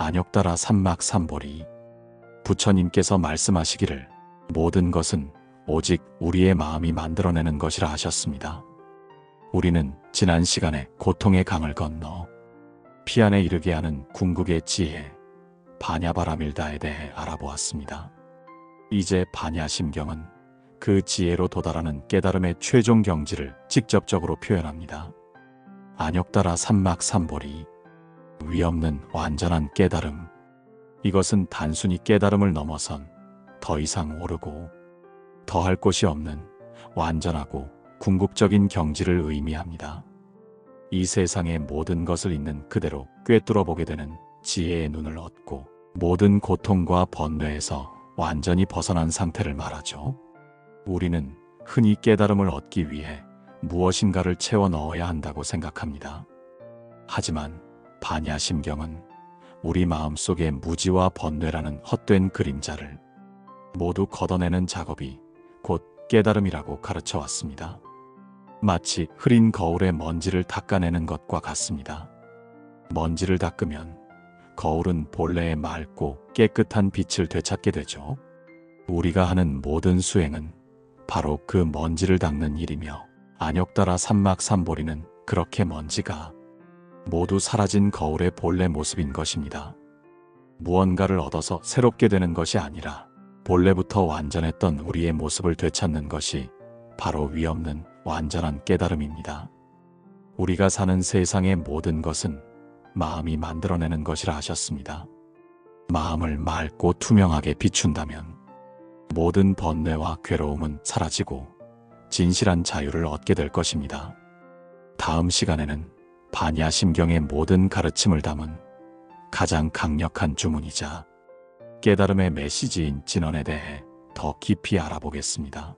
안욕따라 삼막삼보리 부처님께서 말씀하시기를 모든 것은 오직 우리의 마음이 만들어내는 것이라 하셨습니다. 우리는 지난 시간에 고통의 강을 건너 피안에 이르게 하는 궁극의 지혜 바냐바라밀다에 대해 알아보았습니다. 이제 바냐심경은 그 지혜로 도달하는 깨달음의 최종 경지를 직접적으로 표현합니다. 안욕따라 삼막삼보리 위없는 완전한 깨달음 이것은 단순히 깨달음을 넘어선 더 이상 오르고 더할 곳이 없는 완전하고 궁극적인 경지를 의미합니다. 이 세상의 모든 것을 있는 그대로 꿰뚫어 보게 되는 지혜의 눈을 얻고 모든 고통과 번뇌에서 완전히 벗어난 상태를 말하죠. 우리는 흔히 깨달음을 얻기 위해 무엇인가를 채워 넣어야 한다고 생각합니다. 하지만 반야심경은 우리 마음 속의 무지와 번뇌라는 헛된 그림자를 모두 걷어내는 작업이 곧 깨달음이라고 가르쳐 왔습니다. 마치 흐린 거울에 먼지를 닦아내는 것과 같습니다. 먼지를 닦으면 거울은 본래의 맑고 깨끗한 빛을 되찾게 되죠. 우리가 하는 모든 수행은 바로 그 먼지를 닦는 일이며 안욕따라 삼막삼보리는 그렇게 먼지가 모두 사라진 거울의 본래 모습인 것입니다. 무언가를 얻어서 새롭게 되는 것이 아니라 본래부터 완전했던 우리의 모습을 되찾는 것이 바로 위없는 완전한 깨달음입니다. 우리가 사는 세상의 모든 것은 마음이 만들어내는 것이라 하셨습니다. 마음을 맑고 투명하게 비춘다면 모든 번뇌와 괴로움은 사라지고 진실한 자유를 얻게 될 것입니다. 다음 시간에는 반야심경의 모든 가르침을 담은 가장 강력한 주문이자 깨달음의 메시지인 진언에 대해 더 깊이 알아보겠습니다.